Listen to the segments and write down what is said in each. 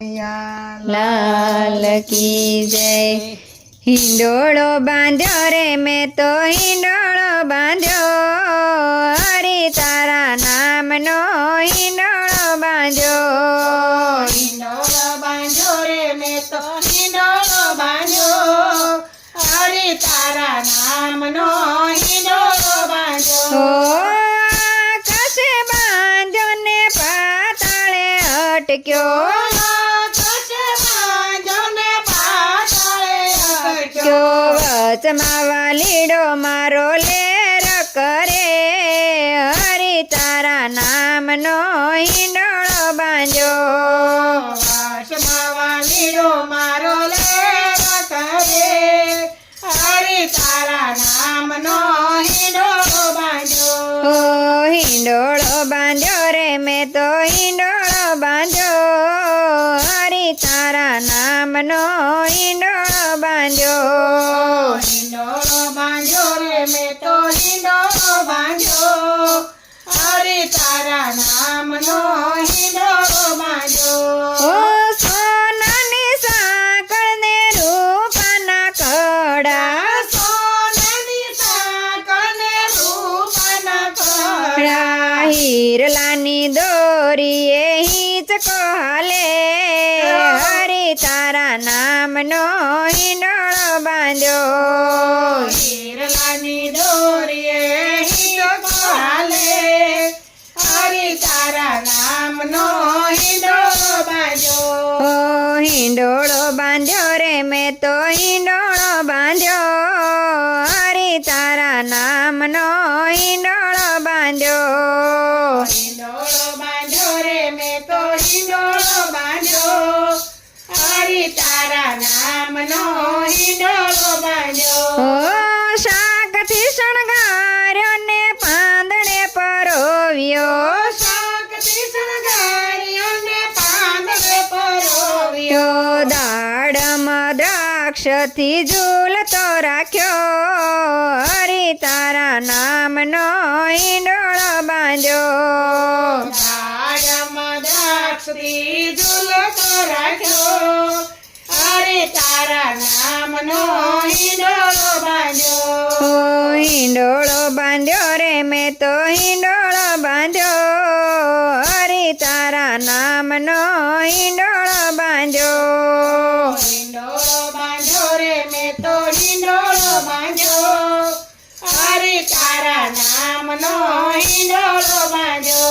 લાલ કી જય હિંડોળો બાંધ્યો રે મેં તો હિંડોળો બાંધ્યો હરે તારા નામનો હિંડોળો બાંધ્યો હિંડોળો બાંધ્યો રે મેં તો હિંડોળો બાંધ્યો હરે તારા નામનો હિંડોળો બાંધ્યો કશે બાંધ્યો ને પાતાળે અટક્યો કયો વચમાં વાલીડો મારો લેર કરે. હરિ તારા નામનો હિંડોળો વાલીડો મારો લેર કરે. હરિ તારા નામનો હિંડોળો બાંધ્યો. હિંડોળો બાંધ્યો રે મેં તો હિંડોળો તારા નામનો હિંડોળો બાંધ્યો. હિંડોળો બાંધ્યો રે મેં તો હિંડોળો બાંધ્યો. અરે તારા નામનો હિંડોળો ઓ બાંધ્યો સોનાની સાંકળ ને રૂપાના કડા. સોનાની સાંકળને રૂપાના કડા. હીરલાની દોરીએ હિંચકો હાલે. હરી તારા નામનો હિંડોળો બાંધ્યો હિરલાની દોરીએ હિંડોળો હાલે. હરી તારા નામનો હિંડોળો બાંધ્યો હિંડોળો બાંધ્યો રે મેં તો હિંડોળો બાંધ્યો. હરી તારા નામનો હિંડોળો ઓ બાંધ્યો શાકથી શણગાર્યો ને પાંદડે પરોવ્યો શાકથી પાંદડે પરોવ્યો. દાડમ દ્રાક્ષથી ઝૂલતો રાખ્યો હરિ તારા નામનો હિંડોળો બાંધ્યો દાડમ દ્રાક્ષથી ઝૂલતો રાખ્યો. હરે તારા નામનો હિંડોળો બાંધ્યો. ઓ હિંડોળો બાંધ્યો રે મેં તો હિંડોળો બાંધ્યો. હરી તારા નામનો હિંડોળો બાંધ્યો. હિંડોળો બાંધ્યો રે મેં તો હિંડોળો બાંધ્યો. હરે તારા નામનો હિંડોળો બાંધ્યો.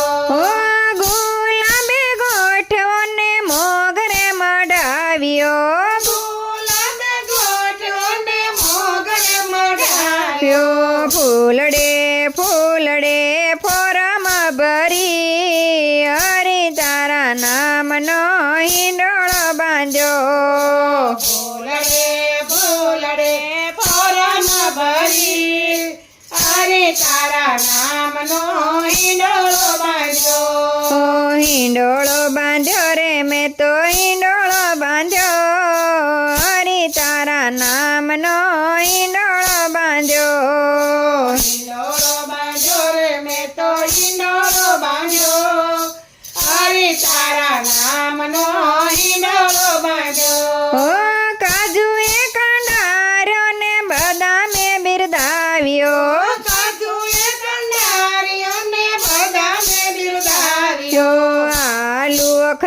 ફૂલડે ફૂલડે ફોરમ ભરી. હરે તારા નામનો હિંડોળ બાંધ્યો. ફૂલડે ફૂલડે ફોરમ ભરી. હરે તારા નામનો હિંડોળો બાંધ્યો. હિંડોળો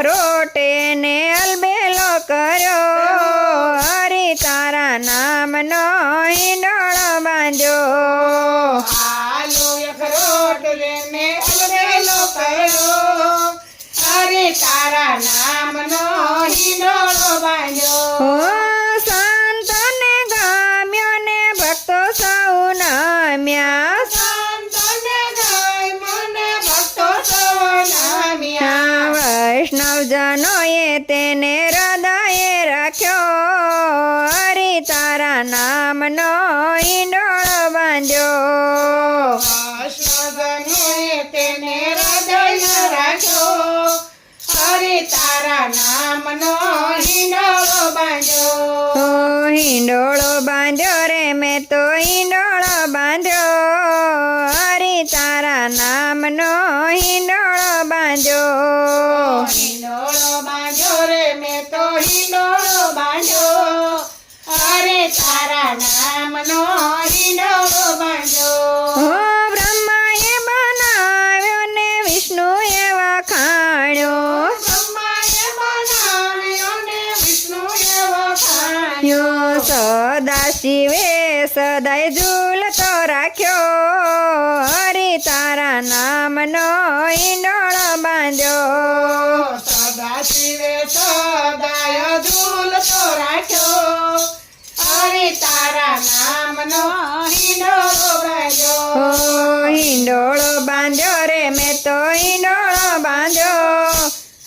અખરોટે ને અલબેલો કર્યો હરી તારા નામનો હિંડોળો બાંધ્યો આલુ અખરોટ લેને અલબેલો કર્યો. હરે તારા નામનો હિંડોળો બાંધ્યો. રાખ્યો. હરી તારા નામનો ઈંડોળ બાંધ્યો. તેને હૃદય રાખ્યો. હરે તારા નામનો હિંડોળો બાંધ્યો. હિંડોળો બાંધ્યો રે મેં તો હિંડોળો બાંધ્યો. હરી તારા નામનો હિંડોળો નામનો હિંડોળો બાંધ્યો હો બ્રહ્માએ બનાવ્યો ને વિષ્ણુએ વખાણ્યો. બ્રહ્માએ બનાવ્યો ને વિષ્ણુએ વખાણ્યો. સદા શિવે સદાય ઝૂલતો રાખ્યો. હરિ તારા નામનો ઈંડોળો ઓ હિંડોળો બાંધ્યો રે, મેં તો ઈંડોળો બાંધ્યો.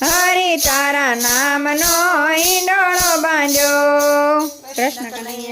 હરિ તારા નામનો ઈંડોળો બાંધ્યો. કૃષ્ણ કનૈયા.